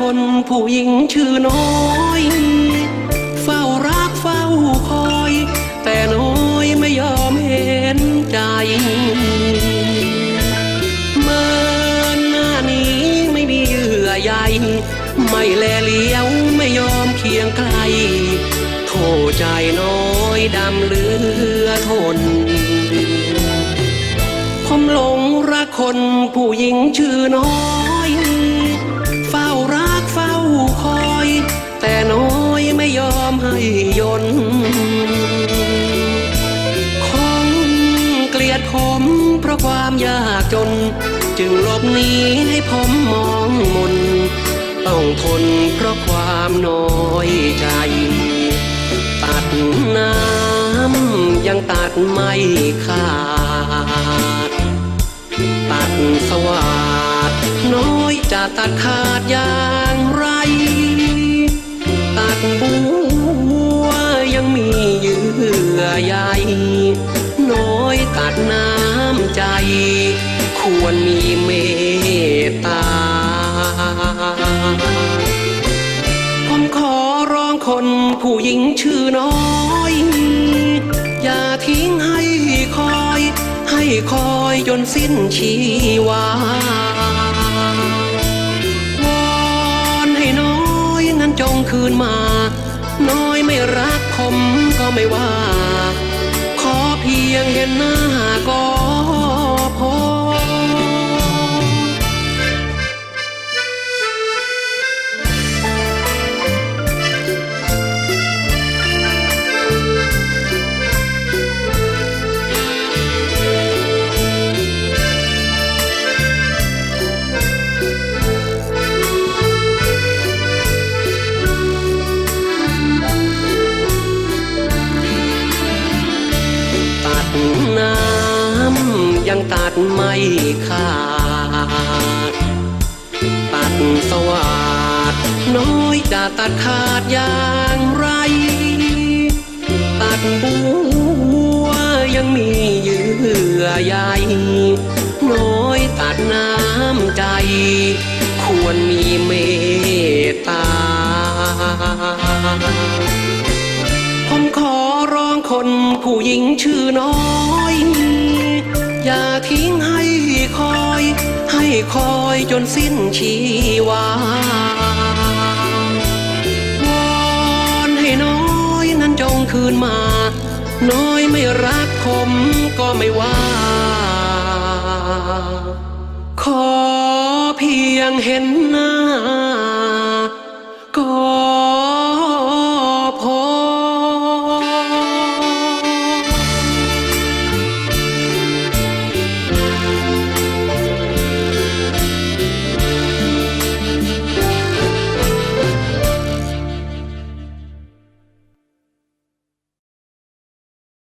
คนผู้หญิงชื่อน้อย เฝ้ารักเฝ้าคอย แต่น้อยไม่ยอมเห็นใจเมื่อหน้านี้ไม่มีเยื่อใยไม่แลเลี้ยวไม่ยอมเคียงไกลโทใจน้อยดำเหลือทนผมหลงรักคนผู้หญิงชื่อน้อย แต่น้อยไม่ยอมให้ยนคงเกลียดผมเพราะความยากจน จึงหลบหนีให้ผมมองมน ต้องทนเพราะความน้อยใจ ตัดน้ำยังตัดไม่ขาด ตัดสวัสดน้อยจะตัดขาดยา ควรมีเมตตา ผมขอร้องคนผู้หญิงชื่อน้อย อย่าทิ้งให้คอย ให้คอยจนสิ้นชีวาวอนให้น้อยนั้นจงคืนมา น้อยไม่รักผมก็ไม่ว่า ขอเพียงเห็นหน้าก็ พ ยังตัดไม่ขาด ตัดสวัสดน้อยจะตัดขาดอย่างไร ตัดบัวยังมีเยื่อใยน้อยตัดน้ำใจ ควรมีเมตตาผมขอร้องคนผู้หญิงชื่อน้อย อย่าทิ้งให้คอย ให้คอยจนสิ้นชีวาวอนให้น้อยนั้นจงคืนมา น้อยไม่รักผมก็ไม่ว่า ขอเพียงเห็นหน้า